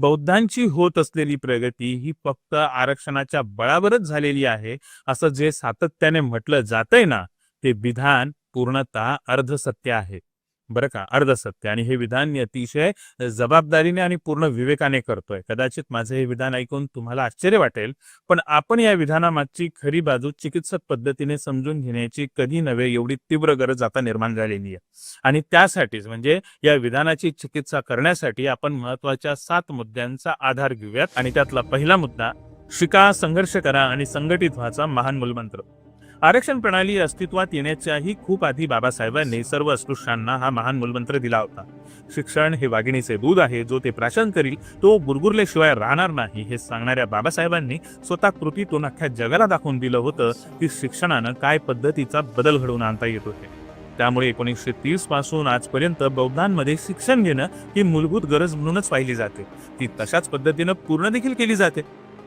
बौद्धांची होत असलेली प्रगती ही फक्त आरक्षणाच्या बळावरच झालेली आहे असं जे सातत्याने म्हटलं जातंय ना ते विधान पूर्णतः अर्धसत्य आहे. बरं का अर्धसत्य आणि हे विधान मी अतिशय जबाबदारीने आणि पूर्ण विवेकाने करतोय. कदाचित माझं हे विधान ऐकून तुम्हाला आश्चर्य वाटेल पण आपण या विधानामागची खरी बाजू चिकित्सक पद्धतीने समजून घेण्याची कधी नव्हे एवढी तीव्र गरज आता निर्माण झालेली आहे. आणि त्यासाठीच म्हणजे या विधानाची चिकित्सा करण्यासाठी आपण महत्त्वाच्या सात मुद्द्यांचा आधार घेऊयात आणि त्यातला पहिला मुद्दा शिका संघर्ष करा आणि संघटित व्हायचा महान मूलमंत्र. आरक्षण प्रणाली अस्तित्वात येण्याच्याही खूप आधी बाबासाहेबांनी सर्व अस्पृश्यांना हा महान मूलमंत्र दिला होता. शिक्षण हे वाघिणीचे दूध आहे जो ते प्राशन करील तो बुरबुरल्याशिवाय राहणार नाही हे सांगणाऱ्या बाबासाहेबांनी स्वतः कृतीतून अख्ख्या जगाला दाखवून दिलं होतं की शिक्षणानं काय पद्धतीचा बदल घडवून आणता येत होते. त्यामुळे एकोणीसशे तीसपासून आजपर्यंत बौद्धांमध्ये शिक्षण घेणं ही मूलभूत गरज म्हणूनच पाहिली जाते. ती तशाच पद्धतीनं पूर्ण देखील केली जाते.